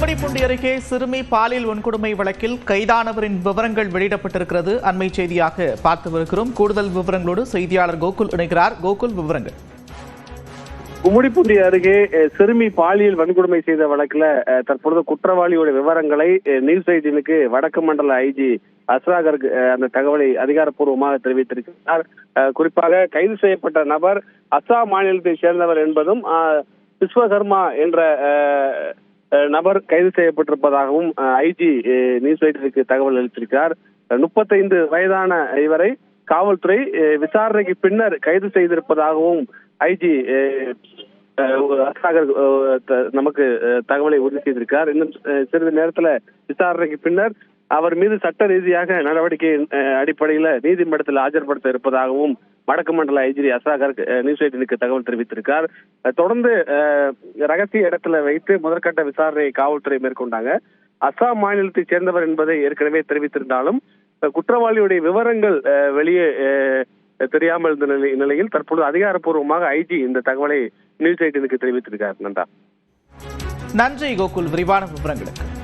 கும்மிடிப்பூண்டி அருகே சிறுமி பாலியல் வன்கொடுமை வழக்கில் கைதானவரின் விவரங்கள் வெளியிடப்பட்டிருக்கிறது. அண்மை செய்தியாக பார்த்து வருகிறோம். கூடுதல் விவரங்களோடு செய்தியாளர் கோகுல் இணைகிறார். கோகுல் விவரங்கள். கும்மிடிப்பூண்டி அருகே சிறுமி பாலியல் வன்கொடுமை செய்த வழக்குல தற்பொழுது குற்றவாளியோட விவரங்களை நியூஸ் எயிட்டீனுக்கு வடக்கு மண்டல ஐஜி அஸ்ராகர் அந்த தகவலை அதிகாரப்பூர்வமாக தெரிவித்திருக்கிறார். அஹ், குறிப்பாக கைது செய்யப்பட்ட நபர் அஸ்ஸாம் மாநிலத்தை சேர்ந்தவர் என்பதும் விஸ்வகர்மா என்ற அஹ், நபர் கைது செய்யப்பட்டிருப்பதாகவும் ஐஜி நியூஸ் வைட்டிற்கு தகவல் அளித்திருக்கிறார். முப்பத்தைந்து வயதான இவரை காவல்துறை விசாரணைக்கு பின்னர் கைது செய்திருப்பதாகவும் ஐஜி அஸ்ராகர் நமக்கு தகவலை உறுதி செய்திருக்கார் இன்னும் சிறிது நேரத்துல விசாரணைக்கு பின்னர் அவர் மீது சட்ட ரீதியாக நடவடிக்கை அடிப்படையில நீதிமன்றத்தில் ஆஜர்படுத்த இருப்பதாகவும் வடக்கு மண்டல ஐஜி அசாகர் நியூஸ் எயிட்டினுக்கு தகவல் தெரிவித்திருக்கார். தொடர்ந்து ரகசிய இடத்துல வைத்து முதற்கட்ட விசாரணையை காவல்துறை மேற்கொண்டாங்க. அஸ்ஸாம் மாநிலத்தைச் சேர்ந்தவர் என்பதை ஏற்கனவே தெரிவித்திருந்தாலும் குற்றவாளியுடைய விவரங்கள் வெளியே தெரியாமல் இருந்த நிலை- நிலையில் தற்பொழுது அதிகாரப்பூர்வமாக ஐஜி இந்த தகவலை நியூஸ் எயிட்டினுக்கு தெரிவித்திருக்கார். நன்றா. நன்றி கோகுல். விரிவான விவரங்களுக்கு.